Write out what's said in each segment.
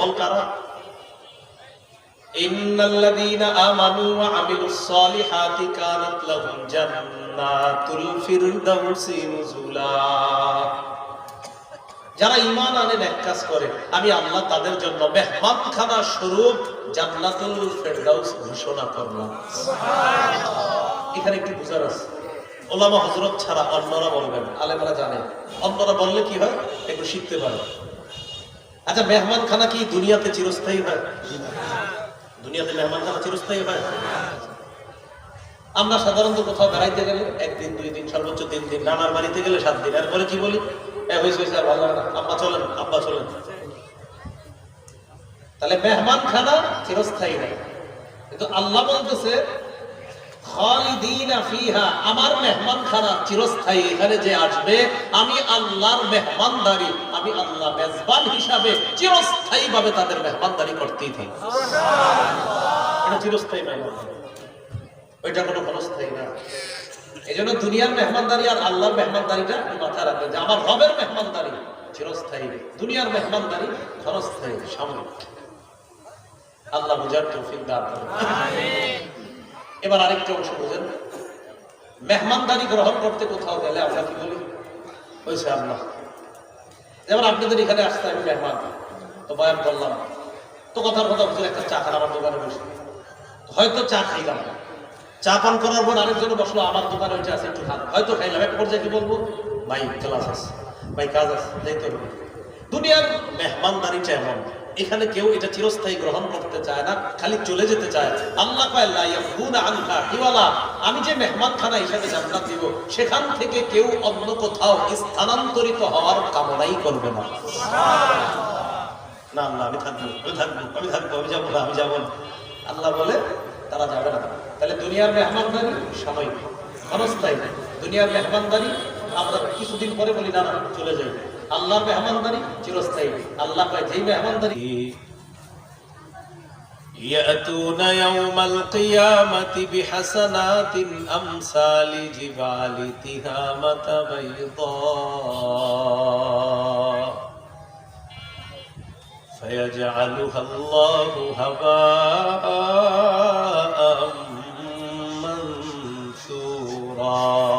সফল কারা? ইন্নাল্লাযীনা আমানু ওয়া আমিলুস সালিহাতি কানাত লাহুম জান্নাতুল ফিরদাউসি নুজুলা। যারা ঈমান আনে, নেক কাজ করে, আমি আল্লাহ তাদের জন্য মেহমানখানা স্বরূপ জান্নাতুল ফিরদাউস ঘোষণা করলাম। এখানে একটু বুঝার আছে। ওলামা হজরত ছাড়া অন্যরা বলবেন আলেমরা জানে। অন্যরা বললে কি হয়? একটু শিখতে পারে। আচ্ছা মেহমান খানা কি দুনিয়াতে চিরস্থায়ী হয়? দুনিয়াতে মেহমান খানা চিরস্থায়ী হয়? আমরা সাধারণত কোথাও বেড়াইতে গেলে একদিন, দুই দিন, সর্বোচ্চ তিন দিন, নানার বাড়িতে গেলে সাত দিন। এরপরে কি বলি? আব্বা চলেন আব্বা চলেন। তাহলে মেহমান খানা চিরস্থায়ী নাই কিন্তু আল্লাহ বলতেছে আমার মেহমান খানা চিরস্থায়ী। এখানে যে আসবে, আমি আল্লাহর মেহমানদারি আমি আল্লাহ মেজবান হিসাবে চিরস্থায়ী ভাবে তাদের মেহমানদারি করতেই থাকি। এটা চিরস্থায়ী মেহমান ওইটা কোনো ক্ষণস্থায়ী না। এই জন্য দুনিয়ার মেহমানদারি আর আল্লাহর মেহমানদারিটা মাথায় রাখবেন যে আমার রবের মেহমানদারি চিরস্থায়ী দুনিয়ার মেহমানদারি ক্ষণস্থায়ী সাময়িক। আল্লাহ বুঝার তৌফিক দান এবার আরেকটা অংশ বুঝেন। মেহমানদারি গ্রহণ করতে কোথাও গেলে আমরা কি বলি? হয়েছে আল্লাহ যেমন আপনাদের এখানে আসতে আমি মেহমান। তো বয়ান করলাম। তো কথার কথা বলছিল একটা চা খান আমার দোকানে বসে। হয়তো চা খাইলাম। চা পান করার পর আরেকজনে বসল, আমার দোকানে ওইটা আছে, একটু খান। হয়তো খাইলাম। এক পর্যায়ে কি বলব? ভাই আছে। ভাই, কাজ আছে। যাইতে হবে। দুনিয়ার মেহমানদারিটা এমন। এখানে কেউ এটা চিরস্থায়ী গ্রহণ করতে চায় না, খালি চলে যেতে চায়। আল্লাহ আমি যে মেহমানখানা হিসাবে জান্নাত দিব, সেখান থেকে কেউ অন্য কোথাও স্থানান্তরিত হওয়ার কামনাই করবে না। না আমি থাকব আমি থাকব আমি থাকব, আমি যাব না, আমি যাব না। আল্লাহ বলে, তারা যাবে না। তাহলে দুনিয়ার মেহমানদারি সাময়িক ক্ষণস্থায়ী দুনিয়ার মেহমানদারি আমরা কিছুদিন পরে বলি না, চলে যাই। আল্লাহর মেহমানদারি চিরস্থায়ী আল্লাহ কয় যেই মেহমানদারি يأتون يوم القيامة بحسنات أمثال جبال تهامة بيضاء فيجعلها الله هباء منثورا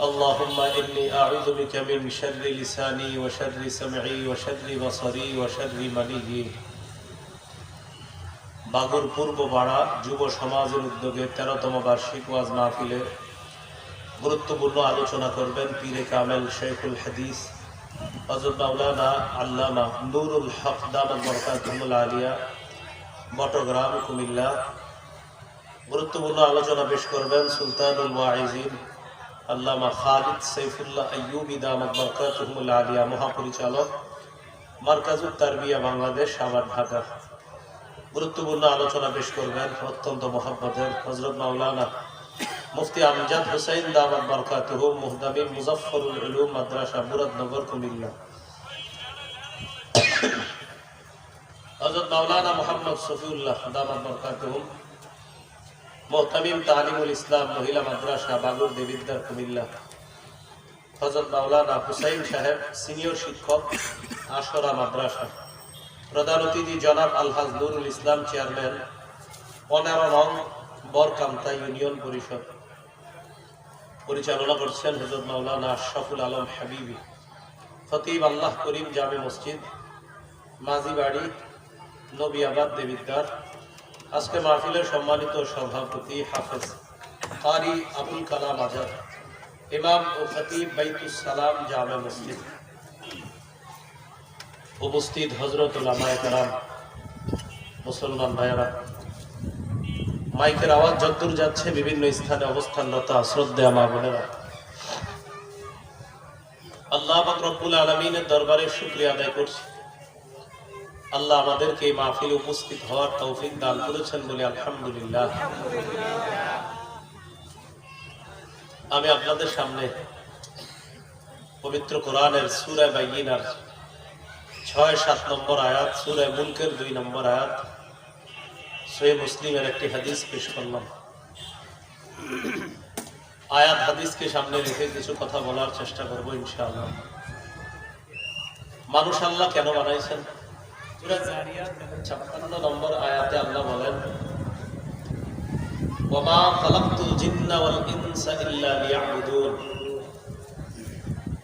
اللهم إني أعوذ بك من شر لساني وشر سمعي وشر بصري وشر مني বাগুর পূর্ব পাড়া যুব সমাজের উদ্যোগে তেরোতম বার্ষিক ওয়াজ মাহফিলে গুরুত্বপূর্ণ আলোচনা করবেন পীরে কামেল শেখুল হাদিস হজরত মাওলানা আল্লামা নুরুল হক দামাত বরকাতুল আলিয়া বটগ্রাম কুমিল্লা গুরুত্বপূর্ণ আলোচনা পেশ করবেন সুলতানুল ওয়াইজিন আল্লামা খালিদ সৈফুল্লাহ আইয়ুবি দামাত বরকাতুল আলিয়া মহাপরিচালক, মার্কাজুত তারবিয়া বাংলাদেশ আবার ঢাকা। গুরুত্বপূর্ণ আলোচনা পেশ করবেন অত্যন্ত মহাব্বতের হজরত মাওলানা মুফতি আমজাদ হুসাইন দামাত বরকাতুহ মুহদামি মুজফফরুল উলুম মাদ্রাসা, মুরাদনগর, কুমিল্লা। হজরত মাওলানা মোহাম্মদ শফিউল্লাহ দামাত বরকাতুহ মোহতামিম তালিমুল ইসলাম, মহিলা মাদ্রাসা, বাগুর দেবিদ্দার কুমিল্লা। হজরত মাওলানা হুসাইন সাহেব, সিনিয়র শিক্ষক, আশরা মাদ্রাসা। প্রধান অতিথি জনাব আলহাজ নুরুল ইসলাম, চেয়ারম্যান পনেরো নং বরকান্তা ইউনিয়ন পরিষদ। পরিচালনা করছেন হজরত মাওলানা আশরাফুল আলম হাবিবি। খতিব আল্লাহ করিম জামে মসজিদ মাঝি বাড়ি নবিয়াবাদ দেবিদ্বার আজকে মাহফিলের সম্মানিত সভাপতি হাফেজ কারি আবুল কালাম আজাদ, ইমাম ও খতিব বাইতুস সালাম জামে মসজিদ। উপস্থিত হজরত কারাম, মুসলমান ভাইয়েরা, মাইকের আওয়াজ যতদূর যাচ্ছে, বিভিন্ন স্থানে অবস্থানরত শ্রদ্ধা মা বোনেরা। আল্লাহ রব্বুল আলমিনের দরবারে শুক্রিয়া আদায় করছি। আল্লাহ আমাদেরকে এই মাহফিল উপস্থিত হওয়ার তৌফিক দান করেছেন বলে আলহামদুলিল্লাহ। আমি আপনাদের সামনে পবিত্র কোরআনের সুরায় বাইনার ছয় সাত নম্বর আয়াত সুরায় মুলকের দুই নম্বর আয়াত সহি মুসলিমের একটি হাদিস পেশ করলাম। আয়াত হাদিসকে সামনে রেখে কিছু কথা বলার চেষ্টা করব ইনশাআল্লাহ। মানুষ আল্লাহ কেন বানাইছেন?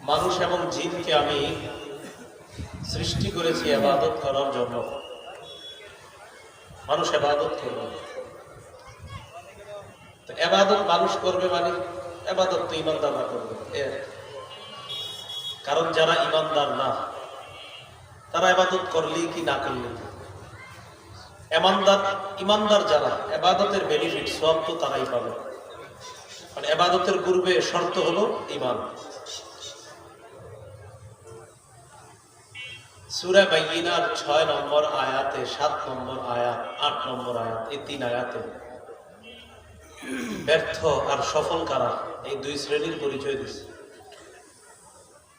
মানুষ এবং জিনকে আমি সৃষ্টি করেছি ইবাদত করার জন্য। মানুষ ইবাদত করবে। তো এবাদত মানুষ করবে মানে এবাদত তো ইমানদাররা করবে। কারণ যারা ইমানদার না তারা এবাদত করলেই কি না করলে? এমানদার ইমানদার যারা এবাদতের বেনিফিট সব তো তারাই পাবে। মানে এবাদতের পূর্বে শর্ত হলো ইমান সুরা বাইনার ছয় নম্বর আয়াতে, সাত নম্বর আয়াত, আট নম্বর আয়াত, এই তিন আয়াতে ব্যর্থ আর সফল কারা? এই দুই শ্রেণির পরিচয় দিচ্ছে।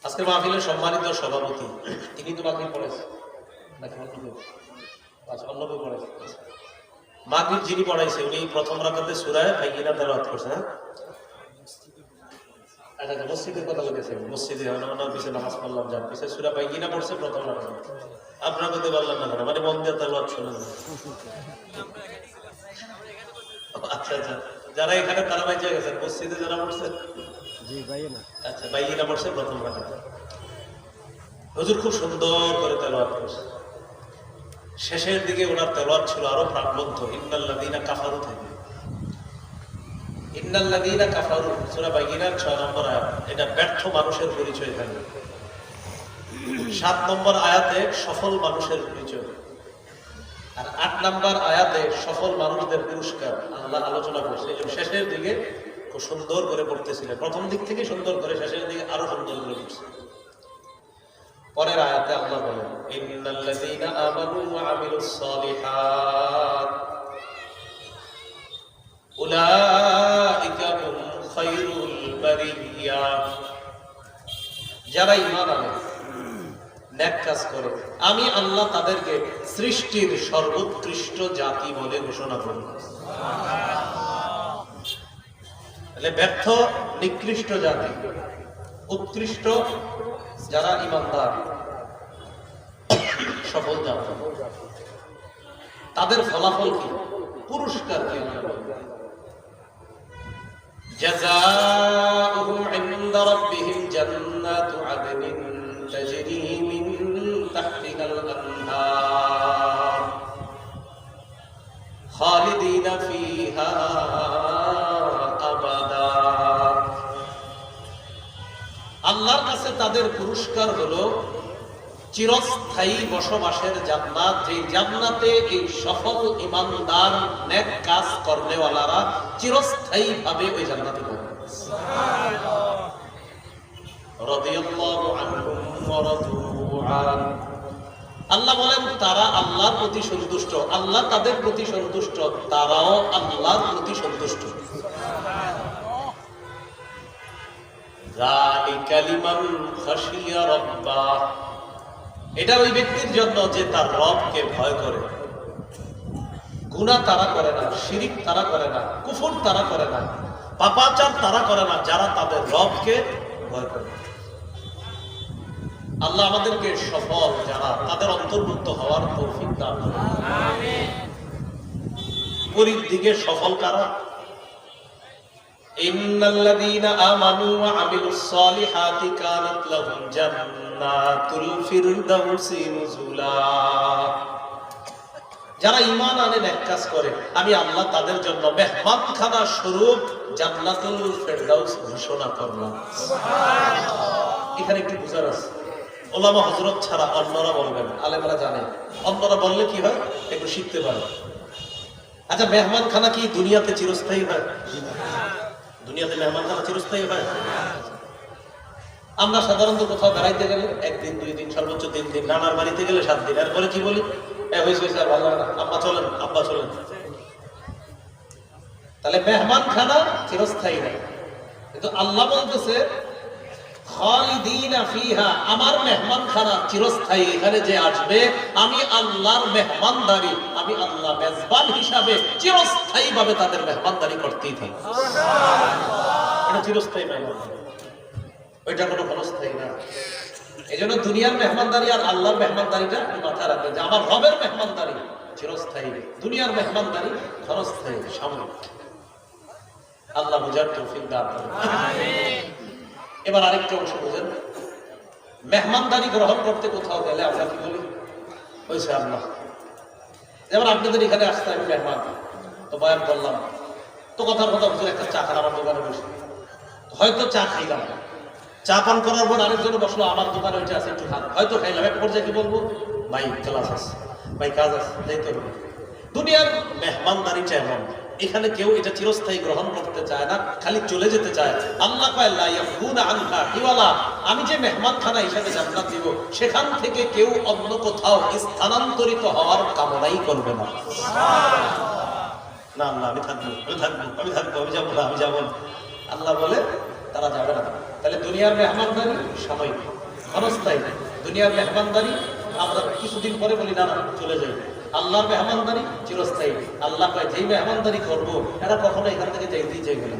আজকের মাহফিলের সম্মানিত সভাপতি, তিনি তো পড়েছেন নাকি অন্য কেউ? পড়েছে মাহফিল যিনি পড়াইছে, উনি প্রথম রাখাতে সুরায় ভাইগিনা তেলাওয়াত করছে হ্যাঁ? আচ্ছা আচ্ছা মসজিদের কথা বলেছে মসজিদে নামাজ পড়লাম সুরা পড়ছে, প্রথম না মানে আচ্ছা আচ্ছা যারা এখানে তারা বাইচে গেছেন, মসজিদে যারা পড়ছে? জি, ভাইয়া না। আচ্ছা বাইগিনা পড়ছে প্রথম রাখাতে খুব সুন্দর করে তেলাওয়াত করছে। শেষের দিকে ওনার তেলাওয়াত ছিল আরও প্রাণবদ্ধ ইন্নাল্লাযীনা কাফারু থেকে। ইন্নাল্লাযীনা কাফারু, সূরা বাইগিনার 6 নম্বর আয়াত। এটা ব্যর্থ মানুষের পরিচয় থাকে সাত নম্বর আয়াতে সফল মানুষের পরিচয়। আর আট নম্বর আয়াতে সফল মানুষদের পুরস্কার। আল্লাহ আলোচনা করছে। এবং শেষের দিকে খুব সুন্দর করে পড়তেছিলেন প্রথম দিক থেকে সুন্দর করে, শেষের দিকে আরও সুন্দর করে পড়ছে। পরের আয়াতে আল্লাহ বলেন, ইন্নাল্লাযীনা আমানু ওয়া আমিলুস সালিহাত। উলাইকা হুম খায়রুল বারিয়া। যারা ঈমান আনে কাজ করে, আমি আল্লাহ তাদেরকে সৃষ্টির সর্বোৎকৃষ্ট জাতি বলে ঘোষণা করব। তাহলে ব্যর্থ নিকৃষ্ট জাতি উৎকৃষ্ট যারা ইমানদার সফল জাতি তাদের ফলাফল কি পুরস্কার কি আল্লাহ বলেন? جزاؤهم عند ربهم جنات عدن تجري من تحتها الأنهار তাদের পুরস্কার হলো চিরস্থায়ী বসবাসের জান্নাত। যে জান্নাতে এই সফল ইমানদার, নেক কাজ করনেওয়ালারা চিরস্থায়ী ভাবে ওই জান্নাতে আন। আল্লাহ বলেন, তারা আল্লাহর প্রতি সন্তুষ্ট। আল্লাহ তাদের প্রতি সন্তুষ্ট, তারাও আল্লাহর প্রতি সন্তুষ্ট। এটা ওই ব্যক্তির জন্য যে তার রবকে ভয় করে। গুনাহ তারা করে না শিরিক তারা করে না কুফর তারা করে না পাপাচার তারা করে না যারা তাদের রবকে ভয় করে। আল্লাহ আমাদেরকে সফল যারা তাদের অন্তর্ভুক্ত হওয়ার তৌফিক দান করুন। পরির দিকে সফল কারা? إن الذين آمنوا وعملوا الصالحات كانت لهم جنات الفردوس نزلا যারা ইমান আনে ন্যাক কাজ করে আমি আল্লাহ তাদের জন্য মেহমানখানা স্বরূপ জান্নাতুল ফেরদাউস ঘোষণা করলাম এখানে একটু বুঝার আছে ওলামা হজরত ছাড়া অন্যরা বলবেন আলেমারা জানে অন্যরা বললে কি হয় একটু শিখতে পারে আচ্ছা মেহমানখানা কি দুনিয়াতে চিরস্থায়ী হয় দুনিয়াতে চিরস্থায়ী হয় আমরা সাধারণত কোথাও বেড়াইতে গেলে একদিন, দুই দিন, সর্বোচ্চ তিন দিন, নানার বাড়িতে গেলে সাত দিন। এরপরে কি বলি? আব্বা চলেন আব্বা চলেন। তাহলে মেহমান খানা চিরস্থায়ী নাই কিন্তু আল্লাহ বলতেছে আমার মেহমান খানা চিরস্থায়ী এখানে যে আসবে আমি আল্লাহর মেহমানদারি আমি আল্লাহ মেজবান হিসাবে চিরস্থায়ী ভাবে তাদের মেহমানদারি করতেই থাকি। এটা চিরস্থায়ী মেহমান ওইটা কোনো ক্ষণস্থায়ী না এই জন্য দুনিয়ার মেহমানদারি আর আল্লাহর মেহমানদারিটা মাথায় রাখবেন যে আমার রবের মেহমানদারি চিরস্থায়ী দুনিয়ার মেহমানদারি ক্ষণস্থায়ী সাময়িক। আল্লাহ বুঝার তৌফিক দান। এবার আরেকটা অংশ বুঝেন মেহমানদারি গ্রহণ করতে কোথাও গেলে আমরা কি বলি? হয়েছে আল্লাহ। যেমন আপনাদের এখানে আসতে আমি মেহমান, তো বয়ান করলাম। তো কথার কথা বুঝে একটা চা খান আমার দোকানে বসে। হয়তো চা খাইলাম। চা পান করার পর আরেকজন বসল, আমার দোকানে ওইটা আছে, একটু খান। হয়তো খাইলাম। এক পর্যায়ে কি বলব? ভাই, ক্লাস আছে। ভাই, কাজ আছে। যাইতে হবে। দুনিয়ার মেহমানদারিটা এমন। এখানে কেউ এটা চিরস্থায়ী গ্রহণ করতে চায় না, খালি চলে যেতে চায়। আল্লাহ হিওয়ালা। আমি যে মেহমানখানা হিসাবে জান্নাত দিব, সেখান থেকে কেউ অন্য কোথাও স্থানান্তরিত হওয়ার কামনাই করবে না। না আল্লাহ আমি থাকব আমি থাকব আমি থাকব, আমি যাব না, আমি যাব না। আল্লাহ বলে, তারা যাবে না। তাহলে দুনিয়ার মেহমানদারি সাময়িক, ক্ষণস্থায়ী। দুনিয়ার মেহমানদারি আমরা কিছুদিন পরে বলি না, চলে যাই। আল্লাহর মেহমানদারি চিরস্থায়ী। আল্লাহ যেই মেহমানদারি করব এরা কখনো এখান থেকে যাইতেই চাইবে না।